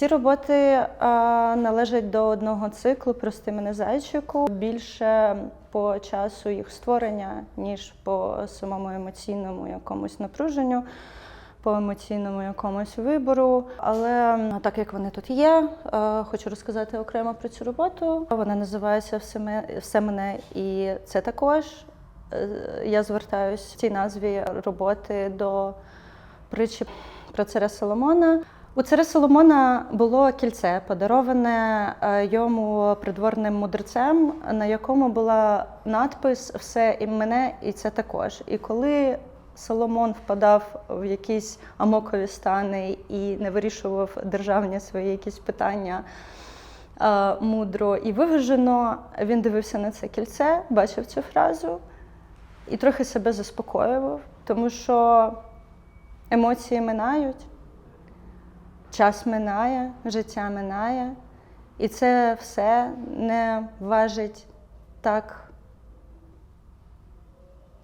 Ці роботи е, належать до одного циклу Прости мене зайчику. Більше по часу їх створення, ніж по самому емоційному якомусь напруженню, по емоційному якомусь вибору. Але ну, так як вони тут є, е, хочу розказати окремо про цю роботу. Вона називається Все мене і це також. Е, Я звертаюсь в цій назві роботи до притчі про царя Соломона. У царя Соломона було кільце, подароване е, йому придворним мудрецем, на якому була надпис Все і мене, і це також. І коли Соломон впадав в якісь амокові стани і не вирішував державні свої якісь питання е, мудро і виважено, він дивився на це кільце, бачив цю фразу і трохи себе заспокоював, тому що емоції минають, час минає, життя минає, і це все не важить так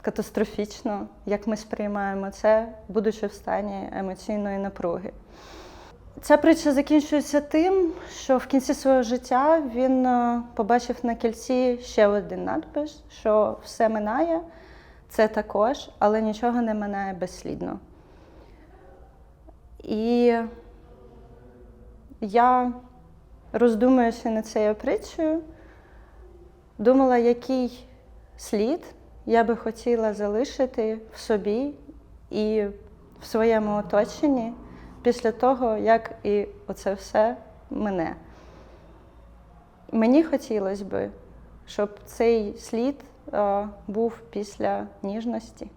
катастрофічно, як ми сприймаємо це, будучи в стані емоційної напруги. Ця притча закінчується тим, що в кінці свого життя він е, побачив на кільці ще один надпис, що все минає, це також, але нічого не минає безслідно. І я, роздумуючи над цією притчею, думала, який слід я би хотіла залишити в собі і в своєму оточенні після того, як і оце все мине. Мені хотілося би, щоб цей слід е, був після ніжності.